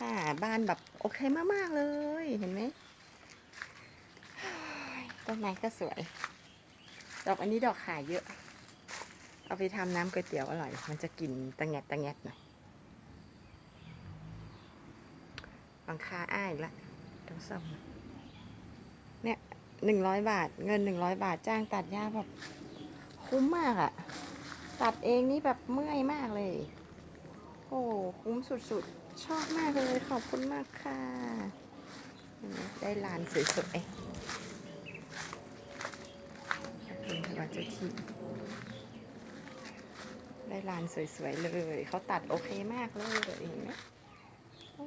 ค่ะ บ้านแบบโอเคมาก ๆ เลยเห็นไหมต้นไม้ก็สวย ดอกอันนี้ดอกขายเยอะ เอาไปทำน้ำก๋วยเตี๋ยวอร่อย มันจะกลิ่นตะแงดตะแงดหน่อยบังคาอ้ายละต้องซ่อมเนี่ยหนึ่งร้อยบาท เงินหนึ่งร้อยบาทจ้างตัดหญ้าแบบคุ้มมากอะตัดเองนี่แบบเมื่อยมากเลย โอ้คุ้มสุดๆ ชอบมากเลยขอบคุณมากค่ะ ได้ลานสวยๆขอบคุณพระเจ้าที่ ได้ลานสวยๆเลย เขาตัดโอเคมากเลยเห็นไหมโอ้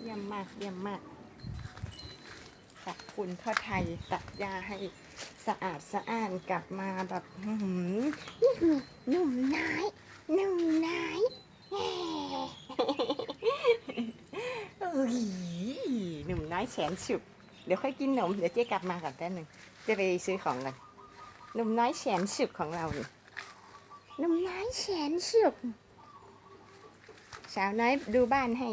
เยี่ยมมากเยี่ยมมากขอบคุณพ่อไทยตัดหญ้าให้สะอาดสะอ้านกลับมาแบบอื้อหือนี่คือหนุ่มน้อย หนุ่มน้อยแหม่เอ้ยหนุ่มน้อย แสนสุบเดี๋ยวค่อยกินนมเดี๋ยวเจ๊กลับมาก่อนแป๊บหนึ่งเจะไปซื้อของกันหนุ่มน้อยแสนสุบของเรานี่หนุ่มน้อยแสนสุบสาวน้อยดูบ้านให้